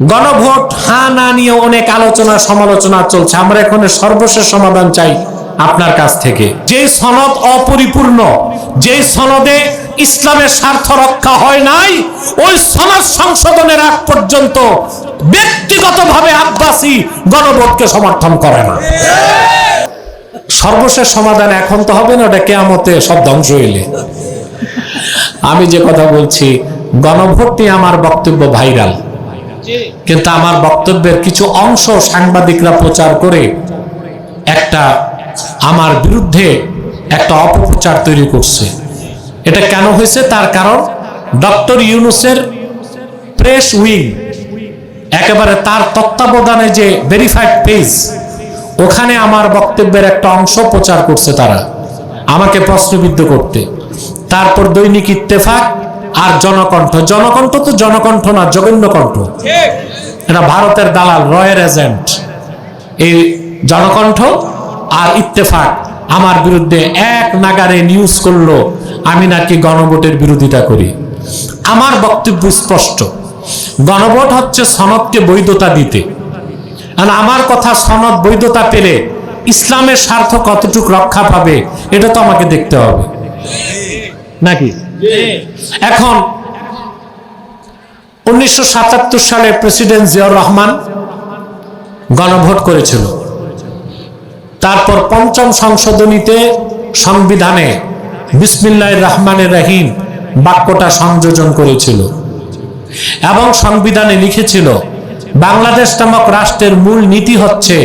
গণভোট, হা না নিয়ে অনেক আলোচনা, সমালোচনা চলছে। আমরা এখন সর্বশেষ সমাধান চাই আপনার কাছ থেকে। যে সনদ অপরিপূর্ণ যে সনদে ইসলামের স্বার্থ রক্ষা হয় নাই, ওই সনদ সংশোধনের আগ পর্যন্ত ব্যক্তিগতভাবে আব্বাসী গণভোটকে সমর্থন করে না। সর্বশেষ সমাধান এখন তো হবে না, ওটা কেয়ামতে সব ধ্বংস হইলে আমি যে কথা বলছি গণভোট আমার বক্তব্য ভাইরাল। কিন্তু আমার বক্তব্যের কিছু অংশ সাংবাদিকরা প্রচার করে, একটা আমার বিরুদ্ধে একটা অপপ্রচার তৈরি করছে। এটা কেন হয়েছে? তার কারণ ডক্টর ইউনুসের প্রেস উইং, একেবারে তার তত্ত্বাবধানে যে ভেরিফাইড পেজ ওখানে আমার বক্তব্যের একটা অংশ প্রচার করছে তারা, আমাকে প্রশ্নবিদ্ধ করতে। তারপর দৈনিক ইত্তেফাক আর জনকণ্ঠ। জনকণ্ঠ তো জনকণ্ঠ না জঘন্য কণ্ঠ। এটা ভারতের দালাল রয়ের এজেন্ট। এই জনকণ্ঠ আর ইত্তেফাক আমার বিরুদ্ধে এক নাগারে নিউজ করল আমি নাকি গণভোটের বিরোধিতা করি। আমার বক্তব্য স্পষ্ট। গণভোট হচ্ছে সনদকে বৈধতা দিতে। আর আমার কথা সনদ বৈধতা পেলে ইসলামের স্বার্থ কতটুকু রক্ষা পাবে এটা তো আমাকে দেখতে হবে। নাকি? এখন উনিশশো সাতাত্তর সালে প্রেসিডেন্ট জিয়াউর রহমান গণভোট করেছিল। তারপর পঞ্চম সংশোধনীতে সংবিধানে বিসমিল্লাহ রহমানের রাহিম বাক্যটা সংযোজন করেছিল এবং সংবিধানে লিখেছিল, বাংলাদেশ নামক রাষ্ট্রের মূল নীতি হচ্ছে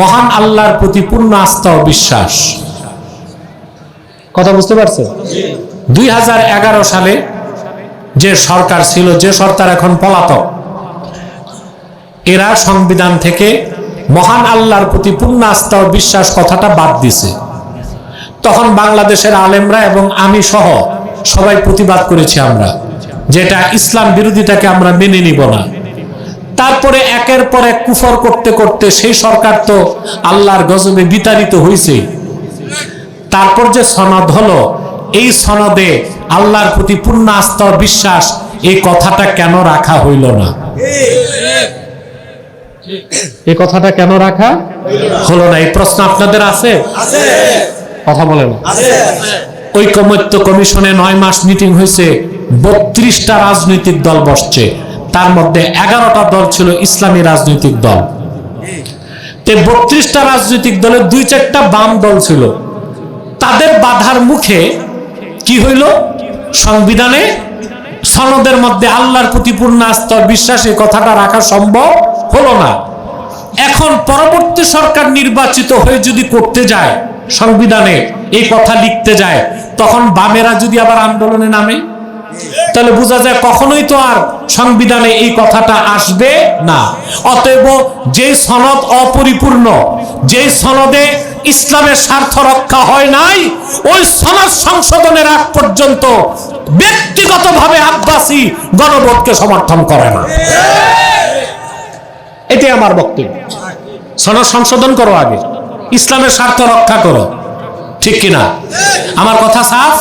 মহান আল্লাহর প্রতি পূর্ণ আস্থা ও বিশ্বাস। কথা বুঝতে পারছ দুই হাজার এগারো সালে যে সরকার ছিল, যে সরকার এখন পলাতক, এরা সংবিধান থেকে মহান আল্লাহর প্রতি পূর্ণ আস্থা ও বিশ্বাস কথাটা বাদ দিছে। তখন বাংলাদেশের আলেমরা এবং আমি সহ সবাই প্রতিবাদ করেছি আমরা, যেটা ইসলাম বিরোধিতাকে আমরা মেনে নিব না। তারপরে একের পর এক কুফর করতে করতে সেই সরকার তো আল্লাহর গজবে বিতাড়িত হয়েছে তারপর যে সনদ হলো এই সনদে আল্লাহর প্রতি পূর্ণ আস্থা বিশ্বাস এই কথাটা কেন রাখা হইল না? এই কথাটা কেন রাখা হলো না এই প্রশ্ন আপনাদের আছে? কথা বলেন ঐকমত্য কমিশনে নয় মাস মিটিং হয়েছে বত্রিশটা রাজনৈতিক দল বসছে। তার মধ্যে এগারোটা দল ছিল ইসলামী রাজনৈতিক দল। তে বত্রিশটা রাজনৈতিক দলের দুই চারটা বাম দল ছিল। তাদের বাধার মুখে কি হইল? সংবিধানে সনদের মধ্যে আল্লাহর প্রতি পূর্ণ আস্থা বিশ্বাসে কথাটা রাখা সম্ভব হলো না। এখন পরবর্তী সরকার নির্বাচিত হয়ে যদি করতে যায়, সংবিধানে এই কথা লিখতে যায়, তখন বামেরা যদি আবার আন্দোলনে নামে? তাহলে বোঝা যায় কখনোই তো আর সংবিধানে এই কথাটা আসবে না। অতএব যে সনদ অপরিপূর্ণ যে সনদে ইসলামের স্বার্থ রক্ষা হয় নাই, ওই সনদ সংশোধনের আগ পর্যন্ত ব্যক্তিগতভাবে আব্বাসী গণভোটকে সমর্থন করে না। এটাই আমার বক্তব্য। সনদ সংশোধন করো আগে, ইসলামের স্বার্থ রক্ষা করো। ঠিক কিনা? আমার কথা সাফ?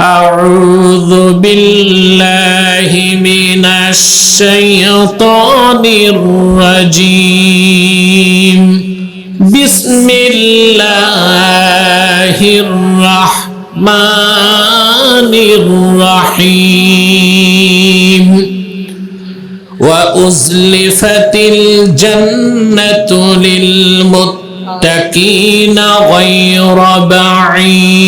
أعوذ بالله من الشيطان الرجيم. بسم الله الرحمن الرحيم. وأزلفت الجنة للمتقين غير بعيد.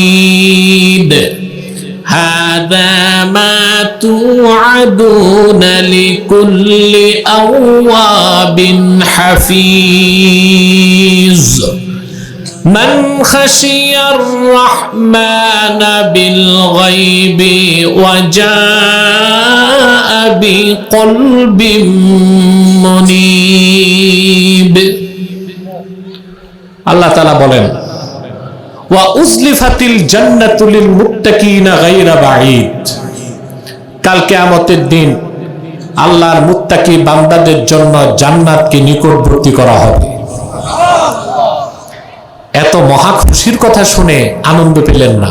هذا ما توعدون لكل أواب حفيظ من خشي الرحمن بالغيب وجاء بقلب منيب الله تعالى বলেন ওয়া উজলিফাতিল জান্নাতুলিল মুত্তাকিনা গায়রা বাঈদ। কাল কিয়ামতের দিন আল্লাহর মুত্তাকি জন্য জান্নাতকে করা হবে। এত মহা খুশির কথা শুনে আনন্দ পেলেন না।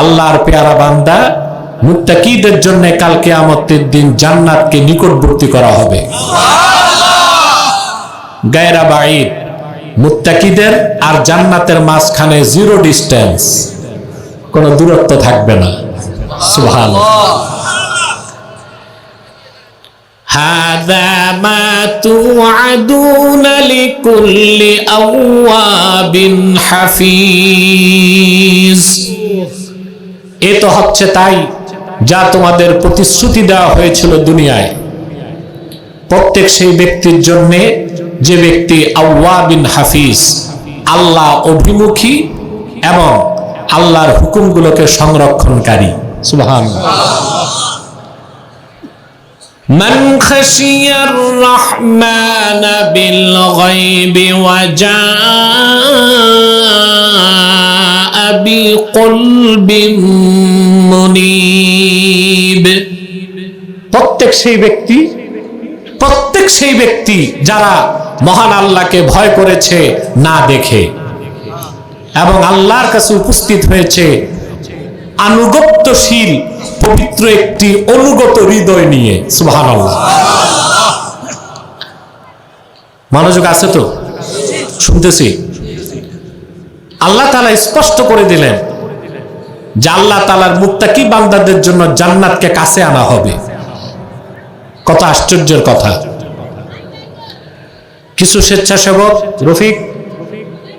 আল্লাহর পেয়ারা বান্দা মুত্তাকিদের জন্য কালকে আমতের দিন জান্নাতকে নিকটবর্তী করা হবে। গায়রা বাঈদ মুত্তাকিদের আর জান্নাতের মাঝখানে জিরো ডিস্টেন্স কোনো দূরত্ব থাকবে না সুবহান هذا ما توعدون لكل أواب حفيظ এ তো হচ্ছে তাই যা তোমাদের প্রতিশ্রুতি দেওয়া হয়েছিল দুনিয়ায় প্রত্যেক সেই ব্যক্তির জন্য যে ব্যক্তি আউয়া বিন হাফিজ আল্লাহ অভিমুখী এবং আল্লাহর হুকুমগুলোকে সংরক্ষণকারী সুবহান من خشي الرحمن بالغيب وجاء بقلب منيب প্রত্যেক সেই ব্যক্তি প্রত্যেক সেই ব্যক্তি যারা মহান আল্লাহকে ভয় করেছে, না দেখে। এবং আল্লাহর কাছে উপস্থিত হয়েছে, আনুগত্যশীল, পবিত্র একটি অনুগত হৃদয় নিয়ে। সুবাহান মনোযোগ আছে তো? শুনতেছি। আল্লাহ তালা স্পষ্ট করে দিলেন যে আল্লাহ তালার মুক্তাকি বান্দাদের জন্য জান্নাতকে কাছে আনা হবে। কত আশ্চর্যের কথা। কিছু স্বেচ্ছাসেবক, রফিক,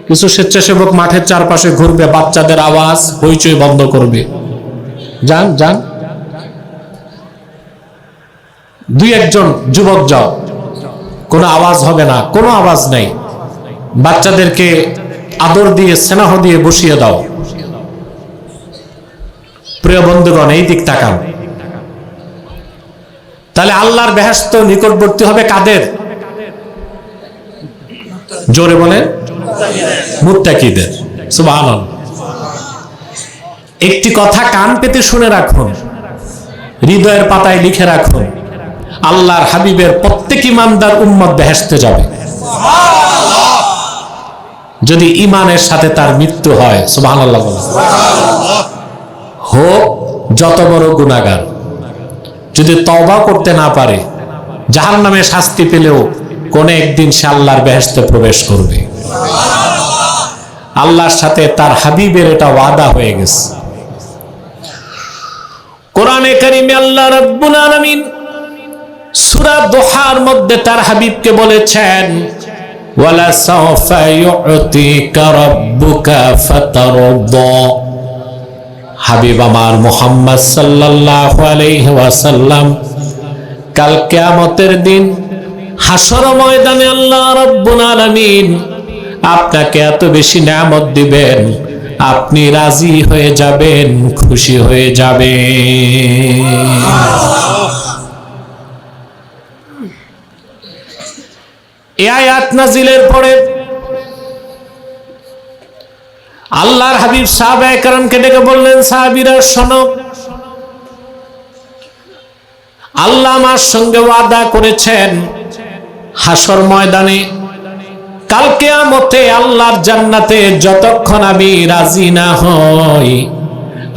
কিছু স্বেচ্ছাসেবক মাঠের চারপাশে ঘুরবে, বাচ্চাদের আওয়াজ, হইচই বন্ধ করবে। যান যান। দুই একজন যুবক যাও। কোনো আওয়াজ হবে না, কোনো আওয়াজ নেই। বাচ্চাদেরকে আদর দিয়ে, স্নেহ দিয়ে বসিয়ে দাও। প্রিয় বন্ধুগণ, এই দিক তাকান। তাহলে আল্লাহর বেহেস্ত নিকটবর্তী হবে কাদের? জোরে বলে, মুত্তাকিদের, সুবহানাল্লাহ। একটি কথা কান পেতে শুনে রাখুন, হৃদয়ের পাতায় লিখে রাখুন, আল্লাহর হাবিবের প্রত্যেক ইমানদার উম্মত বেহেস্তে যাবে। যদি ইমানের সাথে তার মৃত্যু হয় বলে হোক, যত বড় গুণাগার যদি তওবা করতে না পারে জাহান নামে শাস্তি পেলেও কোন একদিন সে আল্লাহর বেহেস্তে প্রবেশ করবে। আল্লাহর সাথে তার হাবিবের এটা ওয়াদা হয়ে গেছে। কোরআনে কারিমে আল্লাহ রাব্বুল আলামিন সূরা মধ্যে তার হাবিবকে বলেছেন, ওয়ালা সাওফা ইউতিকা রাব্বুকা ফাতারদা। হাবিব আমার মুহাম্মদ সাল্লাল্লাহু আলাইহি ওয়াসাল্লাম, কাল কিয়ামতের দিন হাসর ময়দানে আল্লাহ রাব্বুল আলামিন আপনাকে এত বেশি নিয়ামত দিবেন, আপনি রাজি হয়ে যাবেন, খুশি হয়ে যাবেন। এ আয়াত নাজিলের পরে আল্লাহর হাবিব সাহাবা একরামকে ডেকে বললেন, সাহাবিরা, শোনো, আল্লাহ আমার সঙ্গে ওয়াদা করেছেন হাসর ময়দানে। কালকে আমতে আল্লাহর জান্নাতে যতক্ষণ আমি রাজি না হই,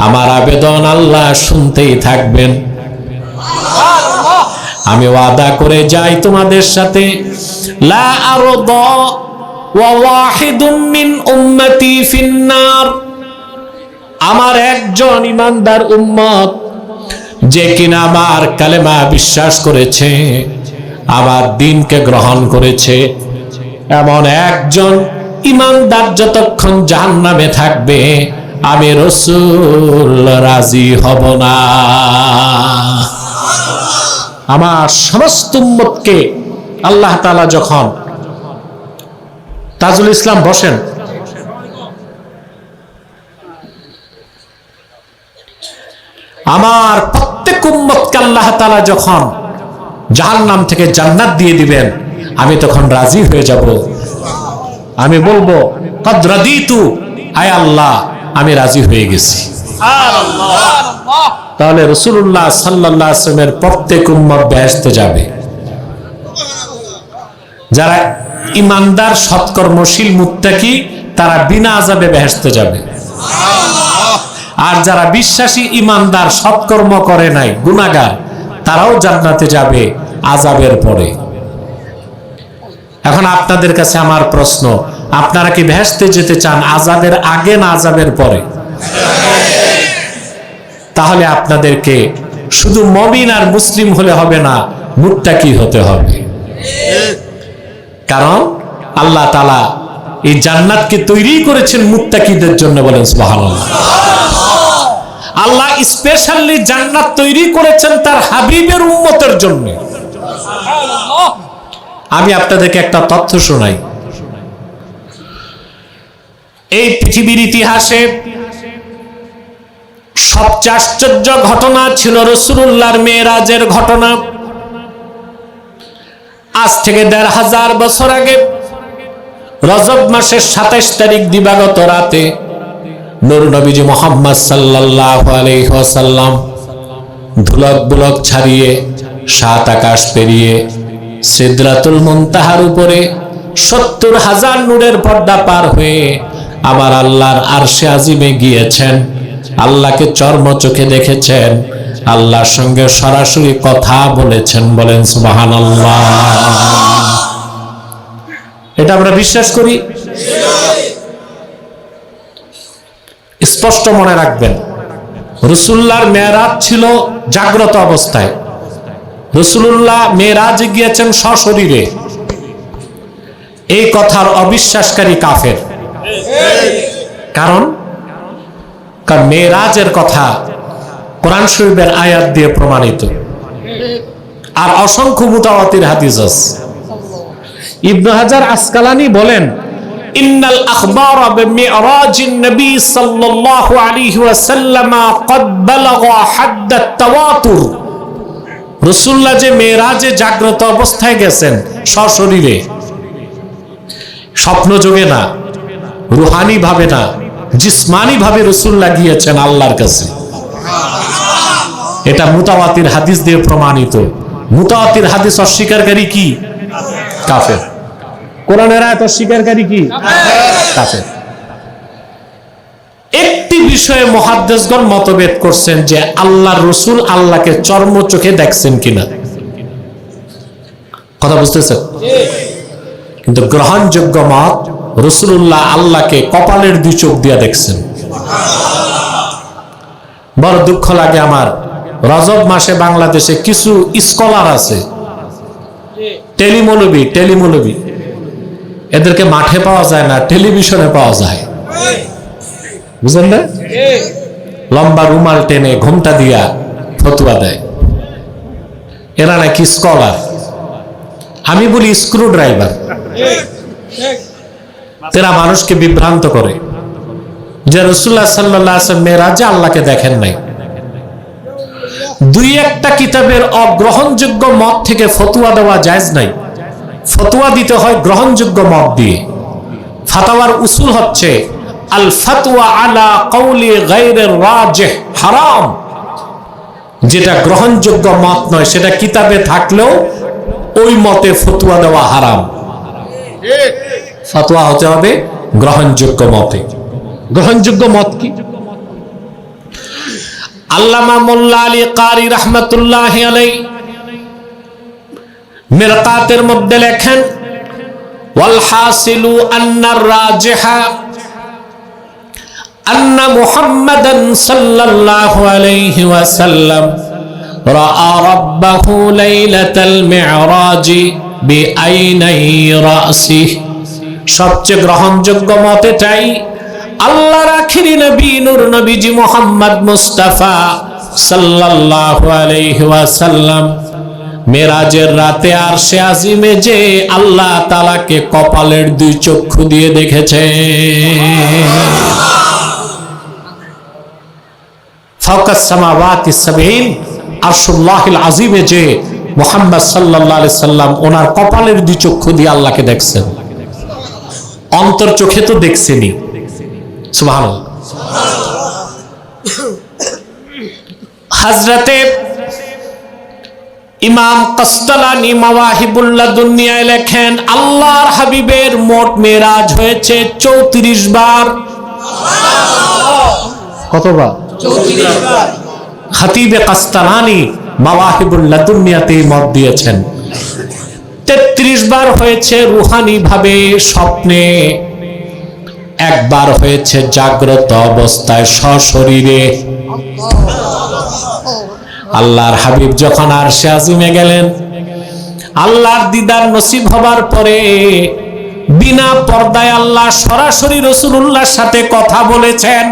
আমার আবেদন আল্লাহ শুনতেই থাকবেন। আমি ওয়াদা করে যাই তোমাদের সাথে। লা আরদা ওয়া ওয়াহিদুম মিন উম্মতি ফিন্নার। আমার একজন ইমানদার উম্মত, যে কিনা আমার কালেমা বিশ্বাস করেছে। আমার দিনকে গ্রহণ করেছে। এমন একজন ইমানদার যতক্ষণ জাহান্নামে থাকবে, আমি রসুল রাজি হব না। আমার সমস্ত উম্মতকে আল্লাহ তাআলা যখন তাজুল ইসলাম বসেন, আমার প্রত্যেক উম্মতকে আল্লাহ তাআলা যখন জাহান্নাম থেকে জান্নাত দিয়ে দিবেন। আমি তখন রাজি হয়ে যাব। আমি বলব, কদ রাদিতু? আয় আল্লাহ, আমি রাজি হয়ে গেছি। তাহলে রসুল্লাহ সাল্লাহ আসলামের প্রত্যেক উম্মত বেহেস্তে যাবে। যারা ইমানদার, সৎকর্মশীল, মুত্তাকি, তারা বিনা আজাবে বেহেস্তে যাবে। আর যারা বিশ্বাসী, ইমানদার, সৎকর্ম করে নাই গুনাগার তারাও জান্নাতে যাবে আজাবের পরে। এখন আপনাদের কাছে আমার প্রশ্ন, আপনারা কি ভেস্তে যেতে চান আজাবের আগে না আজাবের পরে? তাহলে আপনাদেরকে শুধু মমিন আর মুসলিম হলে হবে না, মুত্তাকি হতে হবে। কারণ আল্লাহ তালা এই জান্নাতকে তৈরি করেছেন মুত্তাকিদের জন্য বলেন সুবহানাল্লাহ। আল্লাহ স্পেশালি জান্নাত তৈরি করেছেন তার হাবিবের উম্মতের জন্য। আমি আপনাদেরকে একটা তথ্য শোনাই। এই পৃথিবীর ইতিহাসে সবচেয়ে আশ্চর্য ঘটনা ছিল রসুল্লাহর মেয়েরাজের ঘটনা। আজ থেকে দেড় হাজার বছর আগে রজব মাসের সাতাইশ তারিখ দিবাগত রাতে নুর নবীজি মোহাম্মদ সাল্লাহ আলহাসাল্লাম ধুলক বুলক ছাড়িয়ে, সাত আকাশ পেরিয়ে, সিদ্রাতুল মুনতাহার উপরে সত্তর হাজার নূরের পর্দা পার হয়ে আবার আল্লাহর আরশে আজিমে গিয়েছেন। আল্লাহকে চর্ম চোখে দেখেছেন। আল্লাহর সঙ্গে সরাসরি কথা বলেছেন বলেন সুবাহান এটা আমরা বিশ্বাস করি? স্পষ্ট মনে রাখবেন। রসুল্লাহর মেয়েরাজ ছিল জাগ্রত অবস্থায়। রসুল্লাহ মেয়েরাজ গিয়েছেন সশরীরে। এই কথার অবিশ্বাসকারী কাফের। কারণ? কারণ মেয়েরাজের কথা কোরআন শরীফের আয়াত দিয়ে প্রমাণিত। আর অসংখ্য মুতাওয়াতির হাদিস ইবনু হাজার আসকালানি বলেন ইন্নাল আখবার নবী সাল্লাল্লাহু আলাইহি বালাগা তাওয়াতুর। রাসূলুল্লাহ যে জাগ্রত অবস্থায় গেছেন সশরীরে। স্বপ্ন যোগে না, রুহানি ভাবে না, জিসমানি ভাবে রাসূলুল্লাহ গিয়েছেন আল্লাহর কাছে। এটা মুতাওয়াতির হাদিস দিয়ে প্রমাণিত। মুতাওয়াতির হাদিস অস্বীকারী কি? কাফের। কোরআনের আয়াত অস্বীকারী কি? কাফের। একটি বিষয়ে মহাদ্দেশগণ মতভেদ করছেন যে আল্লাহর রসুল আল্লাহকে চর্ম চোখে দেখছেন কিনা। কথা বুঝতেছেন? কিন্তু গ্রহণযোগ্য মত রসুল্লাহ আল্লাহকে কপালের দুই চোখ দিয়া দেখছেন। বড় দুঃখ লাগে আমার। রজব মাসে বাংলাদেশে কিছু স্কলার আছে। টেলিমৌলবি টেলিমৌলবি। এদেরকে মাঠে পাওয়া যায় না, টেলিভিশনে পাওয়া যায়। বুঝলেন না? লম্বা রুমাল টেনে ঘুমটা দিয়া ফতুয়া দেয়। এরা নাকি স্কলার। আমি বলি স্ক্রু ড্রাইভার তেরা মানুষকে বিভ্রান্ত করে। যে রসুল্লাহ সাল্লাহ মেয়েরাজে আল্লাহকে দেখেন নাই। দুই একটা কিতাবের অগ্রহণযোগ্য মত থেকে ফতুয়া দেওয়া জায়জ নাই। ফতুয়া দিতে হয় গ্রহণযোগ্য মত দিয়ে। ফাতাওয়ার উসুল হচ্ছে, আল ফাতওয়া আলা কৌলি গায়রের রাজে হারাম। যেটা গ্রহণযোগ্য মত নয়, সেটা কিতাবে থাকলেও ওই মতে ফতুয়া দেওয়া হারাম। ফতোয়া হতে হবে গ্রহণযোগ্য মতে। গ্রহণযোগ্য মত কি? আল্লামা মোল্লা আলী কারি রহমতুল্লাহ আলাই মিরকাতের মধ্যে লেখেন والحاصل أن الراجح أن محمدا صلى الله عليه وسلم رأى ربه ليلة المعراج بأيني رأسه সবচেয়ে গ্রহণযোগ্য মতে চাই আল্লাহর আখিরি নবী নূর নবীজি মোহাম্মদ মুস্তাফা সাল্লাল্লাহু আলাইহি ওয়াসাল্লাম মেরাজের রাতে আর সে আজিমে যে আল্লাহ তালাকে কপালের দুই চক্ষু দিয়ে দেখেছে। আজিমে যে মোহাম্মদ সাল্লাম ওনার কপালের দুই দেখছেন। অন্তর চোখে তো হাজরতে ইমাম কস্তলানি মাওয়াহিবুল্লাহ দুনিয়ায় লেখেন আল্লাহর হাবিবের মোট মেরাজ হয়েছে চৌত্রিশ বার। কতবার? খাতিবে কাস্তালানি মাওয়াহিবুল লাদুনিয়াতে মত দিয়েছেন। তেত্রিশ বার হয়েছে রুহানি ভাবে স্বপ্নে। একবার হয়েছে জাগ্রত অবস্থায় সশরীরে। আল্লাহর হাবিব যখন আর সে আজিমে গেলেন আল্লাহর দিদার নসিব হবার পরে বিনা পর্দায় আল্লাহ সরাসরি রসুল্লাহর সাথে কথা বলেছেন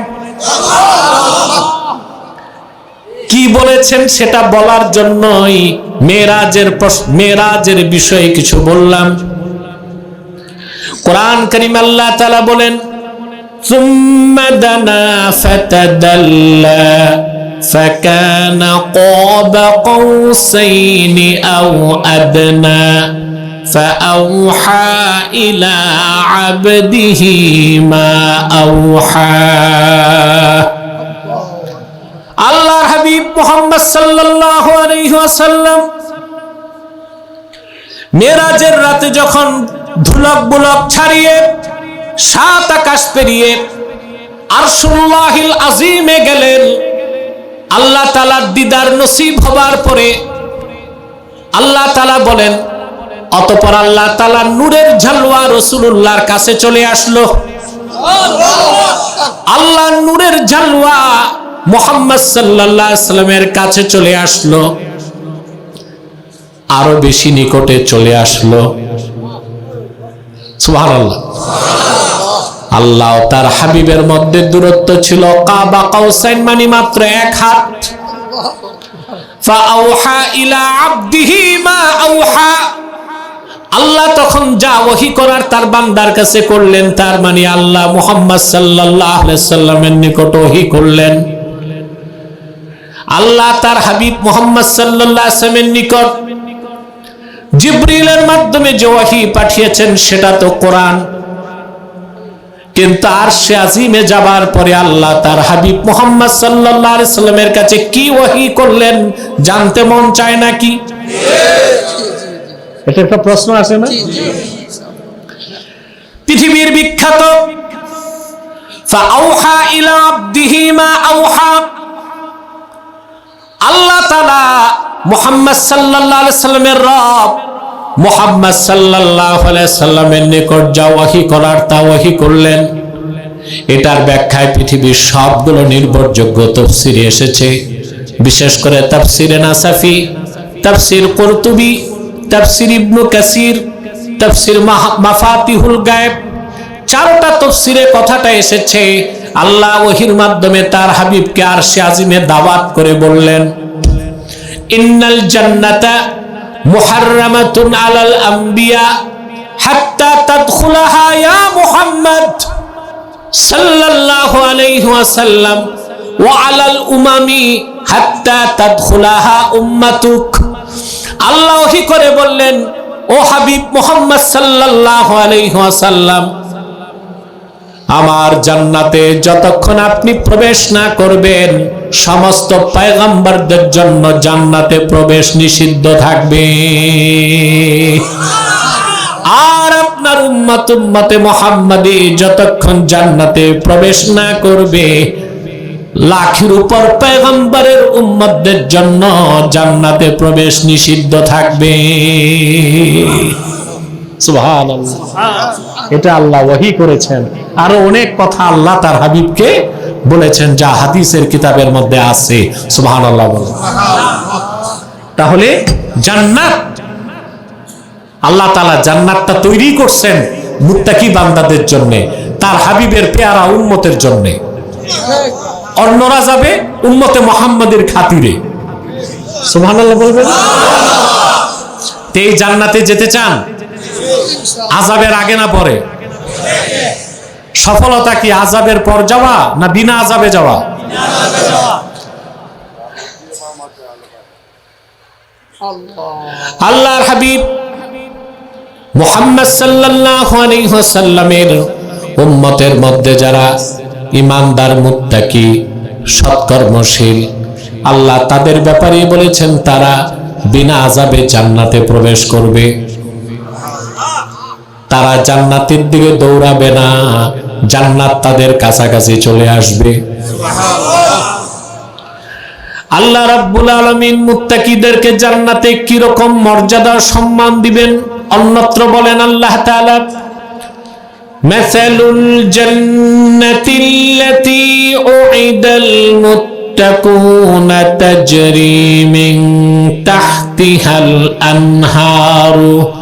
কি বলেছেন সেটা বলার জন্যই মেরাজের মেরাজের বিষয়ে কিছু বললাম কোরআন করিম আল্লাহ তালা বলেন ثم دنا فتدلى فكان قاب قوسين أو أدنى فأوحى إلى عبده ما أوحى আল্লাহর হাবিব মোহাম্মদ সাল্লাল্লাহু আলাইহি ওয়াসাল্লাম মেরাজের রাতে যখন ধুলক বুলক ছাড়িয়ে সাত আকাশ পেরিয়ে আরশুল্লাহিল আজিমে গেলেন আল্লাহ তালার দিদার নসিব হবার পরে আল্লাহ তালা বলেন, অতপর আল্লাহ তালা নূরের ঝালওয়া রসুল্লাহর কাছে চলে আসলো। আল্লাহ নূরের ঝালুয়া মোহাম্মদ সাল্লামের কাছে চলে আসলো। আরও বেশি নিকটে চলে আসলো। সুবহানাল্লাহ। আল্লাহ তার হাবিবের মধ্যে দূরত্ব ছিল কাবা কাউসাইন মানে মাত্র এক হাত। আল্লাহ তখন যা ওহি করার তার বান্দার কাছে করলেন, তার মানে আল্লাহ মুহাম্মদ আলাইহি সাল্লামের নিকট ওহি করলেন। আল্লাহ তার হাবিব মোহাম্মদ সাল্লামের নিকট জিব্রিলের মাধ্যমে যে ওয়াহি পাঠিয়েছেন, সেটা তো কোরআন। কিন্তু আর সে আজিমে যাবার পরে আল্লাহ তার হাবিব মোহাম্মদ সাল্লামের কাছে কি ওয়াহি করলেন? জানতে মন চায় নাকি এটা একটা প্রশ্ন আছে না? পৃথিবীর বিখ্যাত আল্লাহ মুহাম্মদ সাল্লাল্লাহু সাল্লামের রব মুহাম্মদ আলাইহি সাল্লামের নিকট যা ওয়াহি করার তা ওয়াহি করলেন। এটার ব্যাখ্যায় পৃথিবীর সবগুলো নির্ভরযোগ্য তফসিরে এসেছে। বিশেষ করে তাফসিরে নাসাফি, তাফসির কুরতুবি, তাফসির ইবনু কাসির, তাফসির মাফাতিহুল গায়েব, চারটা তফসিরে কথাটা এসেছে। আল্লাহ ওহির মাধ্যমে তার হাবিবকে আর সে আজিমে দাওয়াত করে বললেন, ইন্নাল জান্নাতা মুহাররামাতুন আলাল আম্বিয়া হাত্তা তাদখুলাহা ইয়া মুহাম্মদ সাল্লাল্লাহু আলাইহি ওয়াসাল্লাম ওয়া আলাল উমামি হাত্তা তাদখুলাহা উম্মাতুক। আল্লাহ করে বললেন, ও হাবিব মুহাম্মদ সাল্লাল্লাহু আলাইহি ওয়াসাল্লাম আমার জান্নাতে যতক্ষণ আপনি প্রবেশ না করবেন, সমস্ত পায়গাম্বারদের জন্য জান্নাতে প্রবেশ নিষিদ্ধ থাকবে। আর আপনার উম্মত উম্মতে মোহাম্মদী যতক্ষণ জান্নাতে প্রবেশ না করবে, লাখের উপর পেগম্বরের উম্মতদের জন্য জান্নাতে প্রবেশ নিষিদ্ধ থাকবে। এটা আল্লাহ ওয়াহি করেছেন। আরও অনেক কথা আল্লাহ তার হাবিবকে বলেছেন যা হাদিসের কিতাবের মধ্যে আছে। সুবহানাল্লাহ বলেন। তাহলে জান্নাত, আল্লাহ তাআলা জান্নাতটা তৈরি করছেন মুত্তাকি বান্দাদের জন্য, তার হাবিবের পেয়ারা উম্মতের জন্য। অন্যরা যাবে উম্মতে মোহাম্মদের খাতিরে। সুবহানাল্লাহ বলবেন? তে এই জান্নাতে যেতে চান? আজাবের আগে না পরে? সফলতা কি আজাবের পর যাওয়া না বিনা আজাবে যাওয়া? আল্লাহর হাবিব মোহাম্মদ ওয়াসাল্লামের উম্মতের মধ্যে যারা ইমানদার মুত্তাকি সৎকর্মশীল আল্লাহ তাদের ব্যাপারে বলেছেন তারা বিনা আজাবে জান্নাতে প্রবেশ করবে। তারা জান্নাতের দিকে দৌড়াবে না। জান্নাত তাদের কাছাকাছি চলে আসবে। আল্লাহ রাব্বুল আলামিন মুত্তাকিদেরকে জান্নাতে কি রকম মর্যাদা, সম্মান দিবেন? অন্যত্র বলেন আল্লাহ তাআলা, মাসালুল জান্নাতিল্লাতী উইদাল মুত্তাকুন তাজরি মিন তাহতিহাল আনহারু।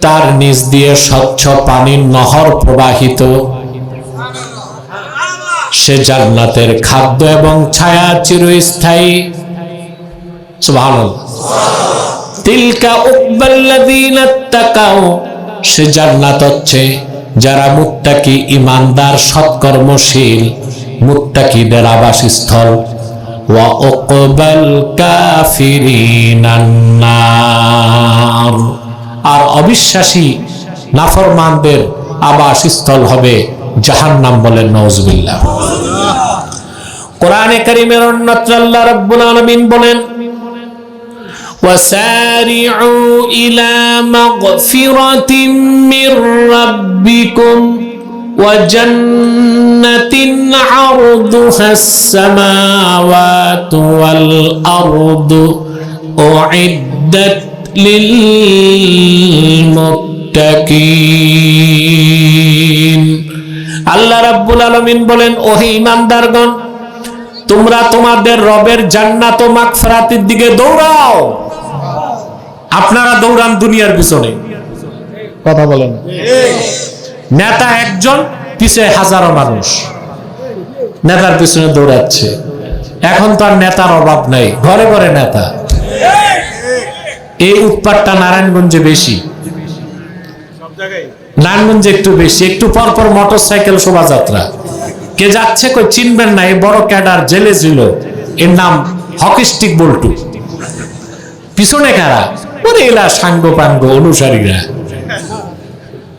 তার নিচ দিয়ে স্বচ্ছ পানির নহর প্রবাহিত। সে জান্নাতের খাদ্য এবং ছায়া চিরস্থায়ী। তিলকা সে জান্নাত হচ্ছে যারা মুত্তাকি ইমানদার, সৎকর্মশীল, মুত্তাকিদের আবাসস্থল। ওয়া উকবাল কাফিরিনান নার। আর অবিশ্বাসী নাফরমানদের আবাসস্থল হবে জাহান্নাম বলেন নওজবিল্লাহ কোরআনে কারীমের অন্যত্র আল্লাহ রাব্বুল আলামিন বলেন وسارعوا إلى مغفرة من ربكم وجنة عرضها السماوات والأرض أعدت লিলমুত্তাকিন। আল্লাহ রাব্বুল আলামিন বলেন, ওহে ইমানদারগণ তোমরা তোমাদের রবের জান্নাত ও মাগফিরাতের দিকে দৌড়াও। আপনারা দৌড়ান দুনিয়ার পিছনে। কথা বলেন। নেতা একজন, পিছে হাজারো মানুষ। নেতার পিছনে দৌড়াচ্ছে। এখন তো আর নেতার অভাব নাই। ঘরে ঘরে নেতা। এই উৎপাতটা নারায়ণগঞ্জে বেশি। নারায়ণগঞ্জে একটু বেশি। একটু পর পর মোটর সাইকেল শোভাযাত্রা। কে যাচ্ছে কই চিনবেন না এই বড় ক্যাডার জেলে ছিল। এর নাম হকিস্টিক বল্টু। পিছনে কারা? ওরে এলা সাঙ্গ পাঙ্গ অনুসারীরা।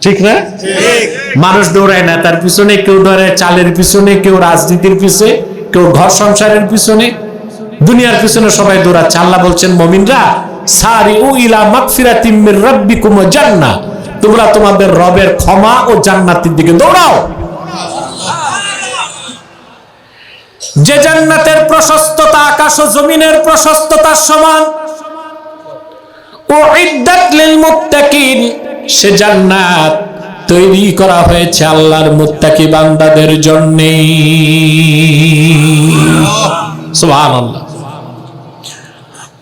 ঠিক না? মানুষ দৌড়ায় না তার পিছনে কেউ দৌড়ায় চালের পিছনে কেউ রাজনীতির পিছনে কেউ ঘর সংসারের পিছনে। দুনিয়ার পিছনে সবাই দৌড়াচ্ছে। আল্লাহ বলছেন মমিনরা সারি উ ইলা মির রাব্বিকুম ওয়া জান্নাহ। তোমরা তোমাদের রবের ক্ষমা ও জান্নাতের দিকে দৌড়াও। যে জান্নাতের প্রশস্ততা আকাশ ও জমিনের প্রশস্ততার সমান। ও ইদ্দাত লিল মুত্তাকিন। সে জান্নাত তৈরি করা হয়েছে আল্লাহর মুত্তাকি বান্দাদের জন্য। সুবহানাল্লাহ।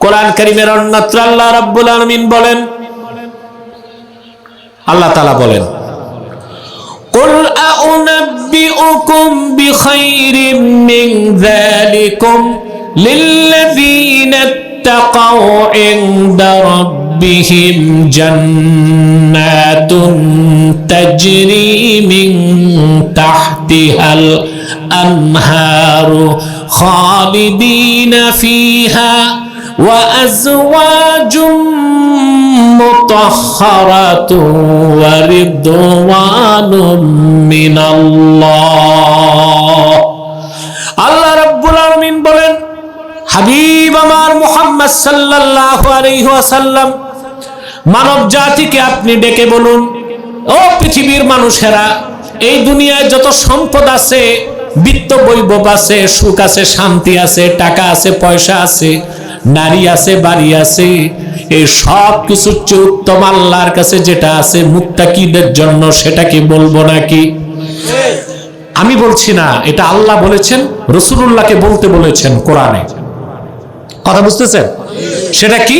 কোরআন কারীমের অন্যত্র আল্লাহ রাব্বুল আলামিন বলেন আল্লাহ তাআলা বলেন قل أنبئكم بخير من ذلكم للذين اتقوا عند ربهم جنات تجري من تحتها الأنهار خالدين فيها وأزواج مطهرة ورضوان من الله আল্লাহ রাব্বুল আলামিন বলেন হাবিব আমার মুহাম্মদ সাল্লাল্লাহু আলাইহি ওয়াসাল্লাম মানব জাতিকে আপনি ডেকে বলুন ও পৃথিবীর মানুষেরা এই দুনিয়ায় যত সম্পদ আছে বিত্ত বৈভব আছে সুখ আছে শান্তি আছে টাকা আছে পয়সা আছে নারী আছে, বাড়ি আছে, এই সব কিছুর চেয়ে উত্তম আল্লাহর কাছে যেটা আছে, মুত্তাকিদের জন্য সেটা কি বলব নাকি? আমি বলছি না, এটা আল্লাহ বলেছেন রসুল্লাহকে বলতে বলেছেন কোরআনে। কথা বুঝতেছেন? সেটা কি?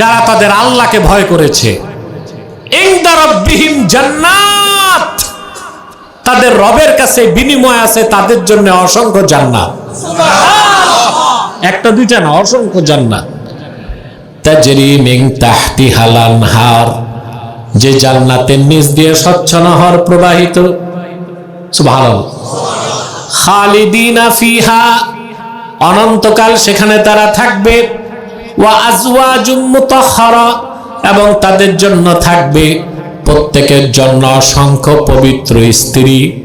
যারা তাদের আল্লাহকে ভয় করেছে। তাদের রবের কাছে বিনিময় আছে, তাদের জন্য অসংখ্য জান্নাত। একটা, দুইটা না, অসংখ্য জান্নাত। তাজরি মিন তাহতি হালান হার যে জান্নাতের নিচ দিয়ে স্বচ্ছ নহর প্রবাহিত। সুবহানাল্লাহ। খালিদিনা ফিহা। অনন্তকাল সেখানে তারা থাকবে। ওয়া আজওয়াজুম মুতাহহারা এবং তাদের জন্য থাকবে প্রত্যেকের জন্য অসংখ্য পবিত্র স্ত্রী।